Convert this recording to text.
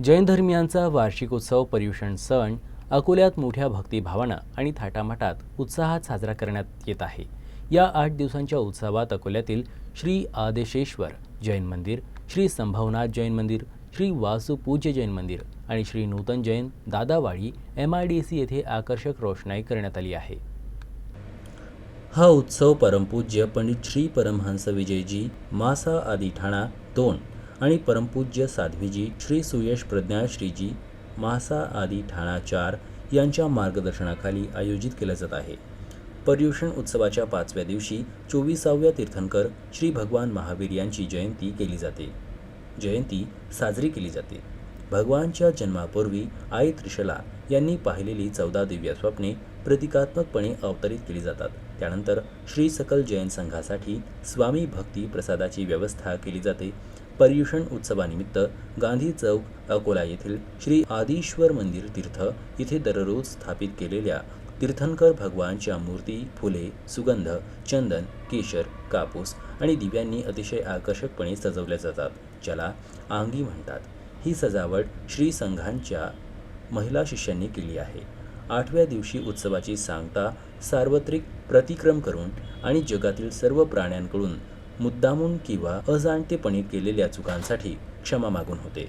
जैन धर्मियांचा वार्षिक उत्सव पर्युषण सण अकोल्यात मोठ्या भक्तिभावानं आणि थाटामाटात उत्साहात साजरा करण्यात येत आहे. या आठ दिवसांच्या उत्सवात अकोल्यातील श्री आदेशेश्वर जैन मंदिर श्री संभवनाथ जैन मंदिर श्री वासुपूज्य जैन मंदिर आणि Shri Nutan Jain Dadawadi M I D C येथे आकर्षक रोषणाई करण्यात आली आहे. हा उत्सव परमपूज्य पंडित श्री परमहंस विजयजी मासा आदी ठाणा दोन आणि परमपूज्य साध्वीजी श्री सुयश प्रज्ञा श्रीजी मासा आदी ठाणा चार यांच्या मार्गदर्शनाखाली आयोजित केलं जात आहे. पर्युषण उत्सवाच्या पाचव्या दिवशी चोवीसाव्या तीर्थंकर श्री भगवान महावीर यांची जयंती केली जाते. जयंती साजरी केली जाते. भगवानच्या जन्मापूर्वी आई त्रिशला यांनी पाहिलेली चौदा दिव्य स्वप्ने प्रतिकात्मकपणे अवतरित केली जातात. त्यानंतर श्री सकल जैन संघासाठी स्वामी भक्ती प्रसादाची व्यवस्था केली जाते. पर्युषण उत्सवानिमित्त गांधी चौक अकोला येथील श्री आदिश्वर मंदिर तीर्थ इथे दररोज स्थापित केलेल्या तीर्थंकर भगवानच्या मूर्ती फुले सुगंध चंदन केशर कापूस आणि दिव्यांनी अतिशय आकर्षकपणे सजवल्या जातात ज्याला आंगी म्हणतात. ही सजावट श्री संघांच्या महिला शिष्यांनी केली आहे. आठव्या दिवशी उत्सवाची सांगता सार्वत्रिक प्रतिक्रम करून आणि जगातील सर्व प्राण्यांकडून मुद्दामून किंवा अजाणतेपणे केलेल्या चुकांसाठी क्षमा मागून होते.